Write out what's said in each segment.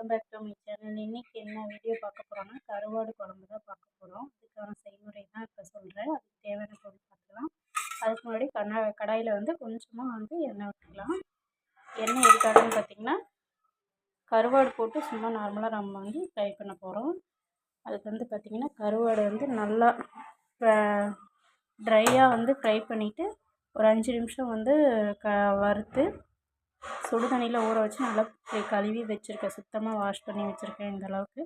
Welcome back to my channel இன்றைக்கி என்ன video பார்க்க போகிறோன்னா கருவாடு குழம்பு தான் பார்க்க போகிறோம் அதுக்கான செய்முறை தான் இப்போ சொல்கிறேன் அதுக்கு தேவையான பொருள் பார்க்கலாம் அதுக்கு முன்னாடி கண்ணா கடாயில் வந்து கொஞ்சமாக வந்து எண்ணெய் விட்டுக்கலாம் எண்ணெய் எதுக்காகன்னு பார்த்திங்கன்னா கருவாடு போட்டு சும்மா நார்மலாக நம்ம வந்து ஃப்ரை பண்ண போகிறோம் அதுக்கு வந்து பார்த்திங்கன்னா கருவாடு வந்து நல்லா ட்ரையாக வந்து ஃப்ரை பண்ணிவிட்டு ஒரு அஞ்சு நிமிஷம் வந்து க வறுத்து சுடு தண்ணியில் ஊற வச்சு நல்லா கழுவி வச்சுருக்கேன். சுத்தமாக வாஷ் பண்ணி வச்சுருக்கேன் இந்த அளவுக்கு.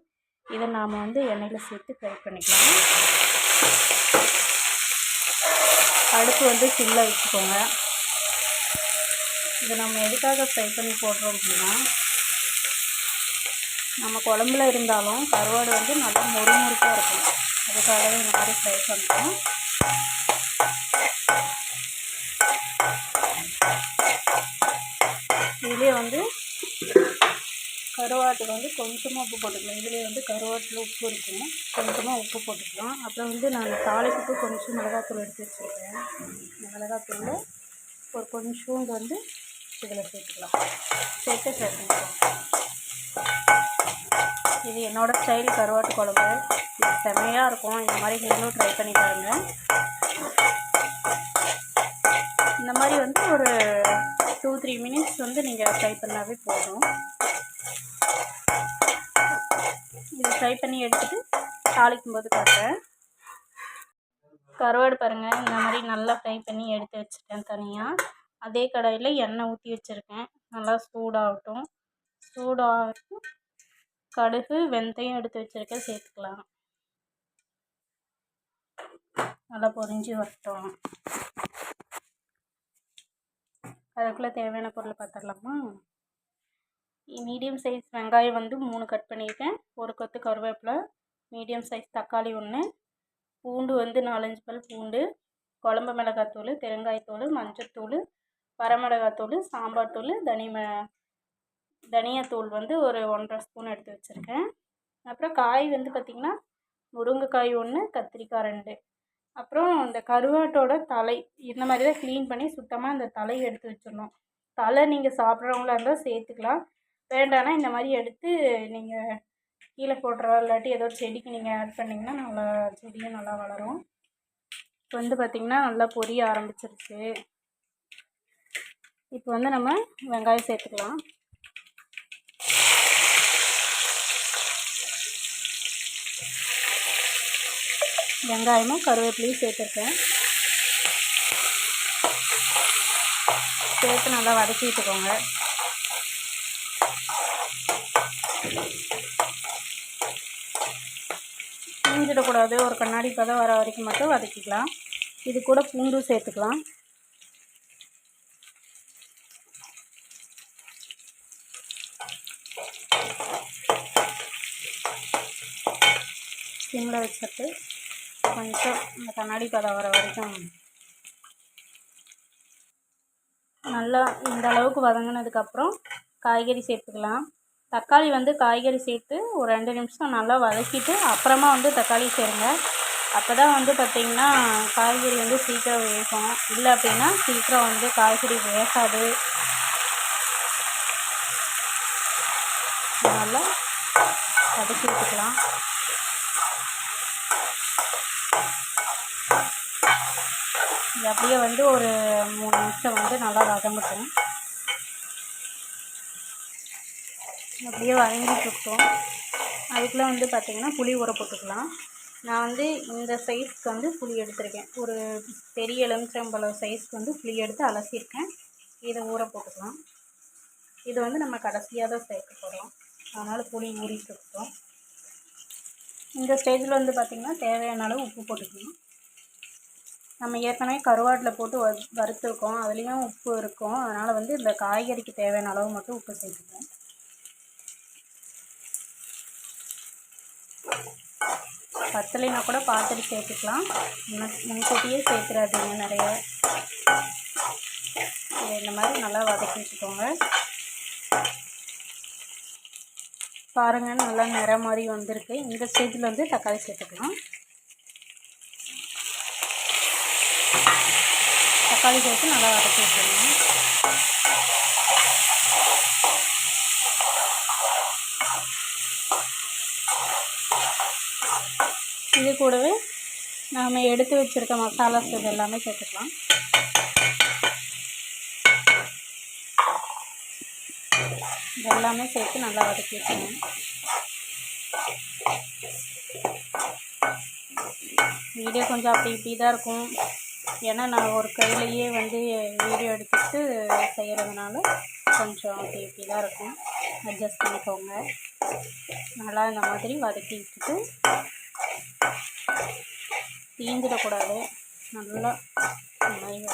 இதை நாம் வந்து எண்ணெயில் சேர்த்து ஃப்ரை பண்ணிக்கலாம். அடுப்பு வந்து சில்லில் வச்சுக்கோங்க. இதை நம்ம எதுக்காக ஃப்ரை பண்ணி போடுறோம் அப்படின்னா நம்ம குழம்புல இருந்தாலும் கருவாடு வந்து நல்லா மொறுமொறுப்பாக இருக்கும். அதுக்காகவே இந்த மாதிரி ஃப்ரை பண்ணுறோம் இதுலேயே வந்து கருவாட்டு வந்து கொஞ்சமாக உப்பு போட்டுக்கலாம். இதுலேயே வந்து கருவாட்டில் உப்பு இருக்கும் கொஞ்சமாக உப்பு போட்டுக்கலாம். அப்புறம் வந்து நான் தாளிப்புக்கு கொஞ்சம் மிளகாத்தூள் எடுத்து வச்சுருக்கேன். மிளகாத்தூளில் ஒரு கொஞ்சோண்டு வந்து இதில் சேர்த்துக்கலாம். சேர்த்து சேர்த்துக்கலாம் இது என்னோடய ஸ்டைல் கருவாட்டு குழம்பு. இது இருக்கும். இந்த மாதிரி நீங்களும் ட்ரை பண்ணி பாருங்கள் இந்த மாதிரி வந்து ஒரு டூ த்ரீ மினிட்ஸ் வந்து நீங்கள் ட்ரை பண்ணாவே போதும் இது ஃப்ரை பண்ணி எடுத்துட்டு தாளிக்கும் போது காட்டுறேன். கருவாடு பாருங்கள் இந்த மாதிரி நல்லா ஃப்ரை பண்ணி எடுத்து வச்சுட்டேன் தனியாக அதே கடாயில் எண்ணெய் ஊற்றி வச்சுருக்கேன். நல்லா சூடாகட்டும். சூடாகட்டும். கடுகு வெந்தயம் எடுத்து வச்சுருக்கேன் சேர்த்துக்கலாம். நல்லா பொறிஞ்சு வரட்டும். அதுக்குள்ளே தேவையான பொருள் பார்த்துடலாமா மீடியம் சைஸ் வெங்காயம் வந்து மூணு கட் பண்ணியிருக்கேன். ஒரு கொத்து கருவேப்பிலை மீடியம் சைஸ் தக்காளி ஒன்று பூண்டு வந்து நாலஞ்சு பல் பூண்டு குழம்பு மிளகாத்தூள் பெருங்காயத்தூள் மஞ்சத்தூள் வரமிளகாத்தூள் சாம்பார் தூள் தனி ம தனியாத்தூள் வந்து ஒரு ஒன்றரை ஸ்பூன் எடுத்து வச்சுருக்கேன். அப்புறம் காய் வந்து பார்த்திங்கன்னா முருங்கைக்காய் ஒன்று கத்திரிக்காய் ரெண்டு. அப்புறம் இந்த கருவாட்டோட தலை இந்த மாதிரி தான் க்ளீன் பண்ணி சுத்தமாக இந்த தலையை எடுத்து வச்சிடணும். தலை நீங்கள் சாப்பிட்றவங்களா இருந்தால் சேர்த்துக்கலாம். வேண்டாம்னா இந்த மாதிரி எடுத்து நீங்கள் கீழே போட்டுறா இல்லாட்டி ஏதோ செடிக்கு நீங்கள் ஆட் பண்ணிங்கன்னா நல்லா செடியும் நல்லா வளரும். இப்போ வந்து பார்த்திங்கன்னா நல்லா பொரிய ஆரம்பிச்சிருச்சு. இப்போ வந்து நம்ம வெங்காயம் சேர்த்துக்கலாம். வெங்காயமும் கருவேப்பிலையும் சேர்த்துருக்கேன். சேர்த்து நல்லா வதக்கி விட்டுக்கோங்க ஒரு கண்ணாடி பதம் வர வரைக்கும் மட்டும் வதக்கிக்கலாம். இது கூட பூண்டு சேர்த்துக்கலாம். சிம்மில் வச்சுட்டு கொஞ்சம் இந்த கண்ணாடி பதம் வர வரைக்கும் நல்லா இந்த அளவுக்கு வதங்கினதுக்கப்புறம் காய்கறி சேர்த்துக்கலாம். தக்காளி வந்து காய்கறி சேர்த்து ஒரு ரெண்டு நிமிஷம் நல்லா வதக்கிட்டு அப்புறமா வந்து தக்காளி சேருங்க. அப்போ தான் வந்து பார்த்திங்கன்னா காய்கறி வந்து சீக்கிரம் வேகும். இல்லை அப்படின்னா சீக்கிரம் வந்து காய்கறி வேகாது. நல்லா வதக்கி விட்டுக்கலாம் இது அப்படியே வந்து ஒரு மூணு நிமிஷம் வந்து நல்லா வதங்கட்டும். அப்படியே வதங்கிட்டுருக்கோம். அதுக்குள்ளே வந்து பார்த்திங்கன்னா புளி ஊற போட்டுக்கலாம். நான் வந்து இந்த சைஸ்க்கு வந்து புளி எடுத்திருக்கேன். ஒரு பெரிய எலுமிச்சம்பழம் சைஸ்க்கு வந்து புளி எடுத்து அலசியிருக்கேன். இதை ஊற போட்டுக்கலாம். இது வந்து நம்ம கடைசியாக தான் சேர்க்க போகிறோம் அதனால் புளி ஊறிட்டு இருக்கோம் இந்த ஸ்டேஜில் வந்து பார்த்திங்கன்னா தேவையான அளவு உப்பு போட்டுக்கணும் நம்ம ஏற்கனவே கருவாட்டில் போட்டு வ வறுத்துருக்கோம். அதுலேயும் உப்பு இருக்கும். அதனால் வந்து இந்த காய்கறிக்கு தேவையான அளவு மட்டும் உப்பு சேர்த்துப்போம். பத்தலைனா கூட பார்த்துட்டு சேர்த்துக்கலாம். முன்கூட்டியே சேர்த்துறாதீங்க நிறைய. இந்த மாதிரி நல்லா வதக்கி வச்சுக்கோங்க. பாருங்கள் நல்லா நிறம் மாதிரி வந்திருக்கு. இந்த ஸ்டேஜில் வந்து தக்காளி சேர்த்துக்கலாம். தக்காளி சேர்த்து நல்லா வதக்கி வச்சுக்கணும் கூடவே நாம் எடுத்து வச்சுருக்க மசாலாஸ் இது எல்லாமே சேர்த்துக்கலாம். இதெல்லாமே சேர்த்து நல்லா வதக்கி வச்சுக்கணும் வீடியோ கொஞ்சம் அப்படி இப்படி தான் இருக்கும். ஏன்னா நான் ஒரு கையிலையே வந்து வீடியோ எடுத்துட்டு செய்கிறதுனால கொஞ்சம் அப்படி இப்படி தான் இருக்கும். அட்ஜஸ்ட் பண்ணிக்கோங்க. நல்லா இந்த மாதிரி வதக்கி விட்டுட்டு தீஞ்சிடக்கூடாது நல்லா இந்த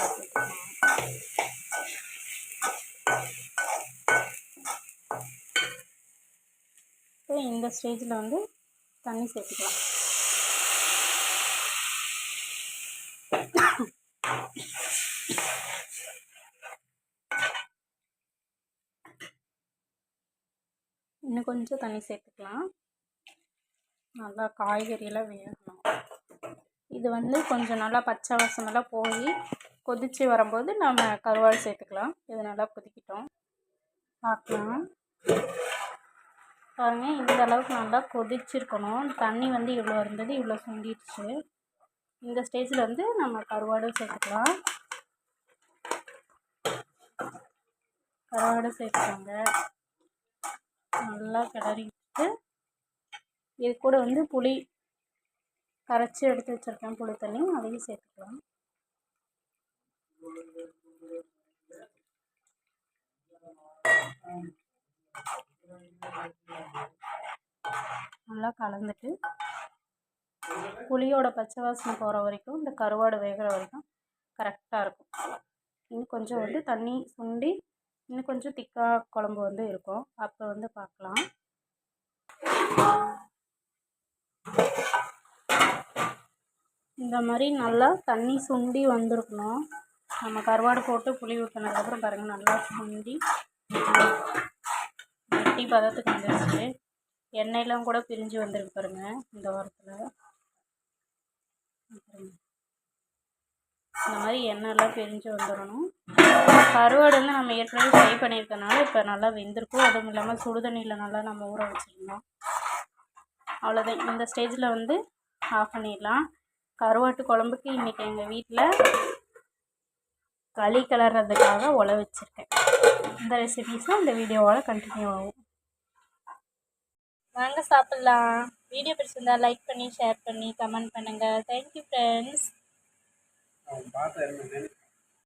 இப்போ இந்த ஸ்டேஜில் வந்து தண்ணி சேர்த்துக்கலாம். இன்னும் கொஞ்சம் தண்ணி சேர்த்துக்கலாம். நல்லா காய்கறியெல்லாம் வேகணும். இது வந்து கொஞ்சம் நல்லா பச்சை வாசமெல்லாம் போய் கொதித்து வரும்போது நம்ம கருவாடு சேர்த்துக்கலாம். இது நல்லா கொதிக்கிட்டோம். பார்க்கலாம். பாருங்கள் இந்த அளவுக்கு நல்லா கொதிச்சிருக்கணும். தண்ணி வந்து இவ்வளோ இருந்தது இவ்வளோ சுண்டிடுச்சு. இந்த ஸ்டேஜில் வந்து நம்ம கருவாடு சேர்த்துக்கலாம். கருவாடு சேர்த்துக்கோங்க. நல்லா கிளறி இது கூட வந்து புளி கரைச்சி எடுத்து வச்சுருக்கேன். புளி தண்ணி அதையும் சேர்த்துக்கலாம். நல்லா கலந்துட்டு புளியோட பச்சை வாசனை போகிற வரைக்கும் இந்த கருவாடு வேகிற வரைக்கும் கரெக்டாக இருக்கும். இன்னும் கொஞ்சம் வந்து தண்ணி சுண்டி இன்னும் கொஞ்சம் திக்காக குழம்பு வந்து இருக்கும். அப்போ வந்து பார்க்கலாம். இந்த மாதிரி நல்லா தண்ணி சுண்டி வந்திருக்கணும். நம்ம கருவாடு போட்டு புளி ஊற்றினதுக்கப்புறம் பாருங்கள் நல்லா சுண்டி வெட்டி பதத்துக்கு வந்துருச்சு. எண்ணெயெலாம் கூட பிரிஞ்சு வந்திருக்கு பாருங்கள் இந்த வாரத்தில். இந்த மாதிரி எண்ணெயெல்லாம் பிரிஞ்சு வந்துடணும் கருவாடு வந்து நம்ம ஏற்கனவே ஃப்ரை பண்ணியிருக்கனால இப்போ நல்லா வெந்திருக்கும். அதுவும் இல்லாமல் சுடுதண்ணியில் நல்லா நம்ம ஊற வச்சுருந்தோம் அவ்வளோதான் இந்த ஸ்டேஜில் வந்து ஆஃப் பண்ணிடலாம். கருவாட்டு குழம்புக்கு இன்றைக்கி எங்கள் வீட்டில் களி கிளறதுக்காக உழ வச்சுருக்கேன். இந்த ரெசிபீஸும் இந்த வீடியோவால் கண்டினியூ ஆகும். வாங்க சாப்பிட்லாம். வீடியோ பிடிச்சிருந்தா லைக் பண்ணி ஷேர் பண்ணி கமெண்ட் பண்ணுங்கள் தேங்க்யூ ஃப்ரெண்ட்ஸ்